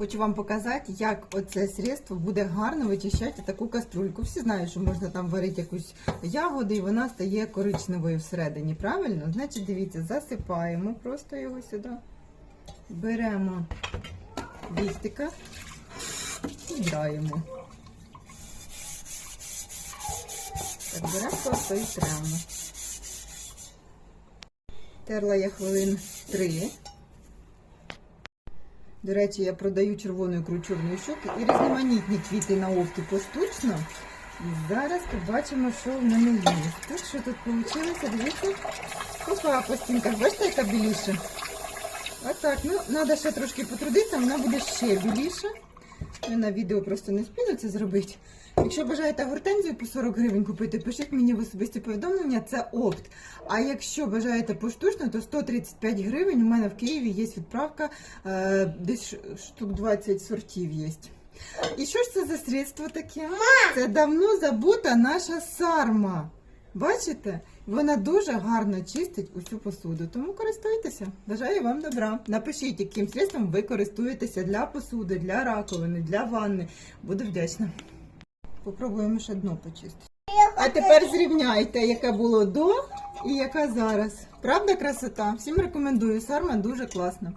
Хочу вам показати, як оце средство буде гарно вичищати таку каструльку. Всі знають, що можна там варити якусь ягоду і вона стає коричневою всередині. Правильно? Значить, дивіться, засипаємо просто його сюди. Беремо вістика і граємо. Так, беремо просто і тремо. Терла я хвилин три. До речі, я продаю червону ікру щоки і різноманітні квіти на овки поштучно. І зараз побачимо, що в мене є. Так, що тут вийшло? Дивіться. Опа, по. Бачите, яка біліша? Отак, ну, треба ще трошки потрудитися, вона буде ще біліша. Я на відео просто не спіну це зробити. Якщо бажаєте гортензію по 40 гривень купити, пишіть мені в особисті повідомлення, це опт. А якщо бажаєте поштучно, то 135 гривень. У мене в Києві є відправка, е, десь штук 20 сортів є. І що ж це за средство таке? Це давно забута наша сарма. Бачите? Вона дуже гарно чистить усю посуду, тому користуйтеся. Бажаю вам добра. Напишіть, яким средством ви користуєтеся для посуди, для раковини, для ванни. Буду вдячна. Попробуємо ще дно почистити. А тепер зрівняйте, яке було до і яка зараз. Правда, красота? Всім рекомендую. Сарма дуже класна.